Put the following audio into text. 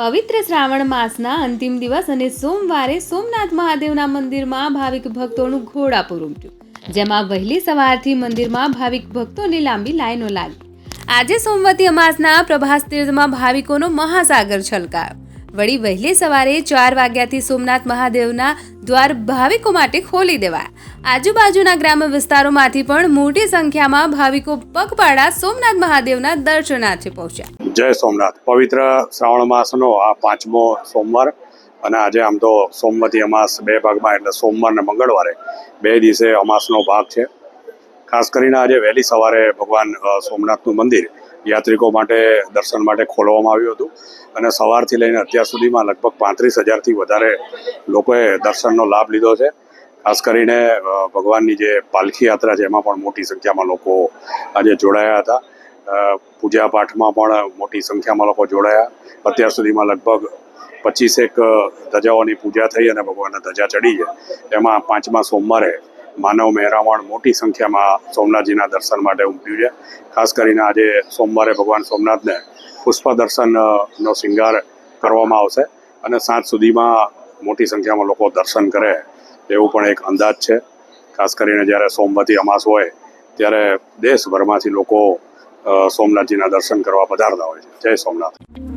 પવિત્ર શ્રાવણ માસના અંતિમ દિવસ અને સોમવારે સોમનાથ મહાદેવના મંદિરમાં ભાવિક ભક્તોનું ઘોડાપુર ઉમટ્યું, જેમાં વહેલી સવારથી મંદિરમાં ભાવિક ભક્તોની લાંબી લાઈનો લાગી. આજે સોમવતી અમાસના પ્રભાસ તીર્થમાં ભાવિકોનો મહાસાગર છલકાયો. વળી વહેલી સવારે ચાર વાગ્યાથી સોમનાથ મહાદેવના દ્વાર ભાવિકો માટે ખોલી દેવાયા. આજુબાજુના ગ્રામ્ય વિસ્તારોમાંથી પણ મોટી સંખ્યામાં ભાવિકો પગપાળા સોમનાથ મહાદેવના દર્શનાર્થે પહોંચ્યા. જય સોમનાથ. પવિત્ર શ્રાવણ માસનો આ પાંચમો સોમવાર અને આજે આમ તો સોમવતી અમાસ બે ભાગમાં, એટલે સોમવાર ને મંગળવારે બે દિવસે અમાસનો ભાગ છે. ખાસ કરીને આજે વહેલી સવારે ભગવાન સોમનાથનું મંદિર યાત્રિકો માટે, દર્શન માટે ખોલવામાં આવ્યું હતું. અને સવારથી લઈને અત્યાર સુધીમાં લગભગ પાંત્રીસ હજારથી વધારે લોકોએ દર્શનનો લાભ લીધો છે. ખાસ કરીને ભગવાનની જે પાલખી યાત્રા છે, એમાં પણ મોટી સંખ્યામાં લોકો આજે જોડાયા હતા. પૂજા પાઠમાં પણ મોટી સંખ્યામાં લોકો જોડાયા. અત્યાર સુધીમાં લગભગ પચીસેક ધજાઓની પૂજા થઈ અને ભગવાનના ધજા ચડી છે. એમાં પાંચમા સોમવારે માનવ મહેરામણ મોટી સંખ્યામાં સોમનાથજીના દર્શન માટે ઉમટ્યું છે. ખાસ કરીને આજે સોમવારે ભગવાન સોમનાથને પુષ્પ દર્શનનો શિંગાર કરવામાં આવશે અને સાંજ સુધીમાં મોટી સંખ્યામાં લોકો દર્શન કરે એવું પણ એક અંદાજ છે. ખાસ કરીને જ્યારે સોમવતી અમાસ હોય, ત્યારે દેશભરમાંથી લોકો સોમનાથજીના દર્શન કરવા પધારતા હોય છે. જય સોમનાથ.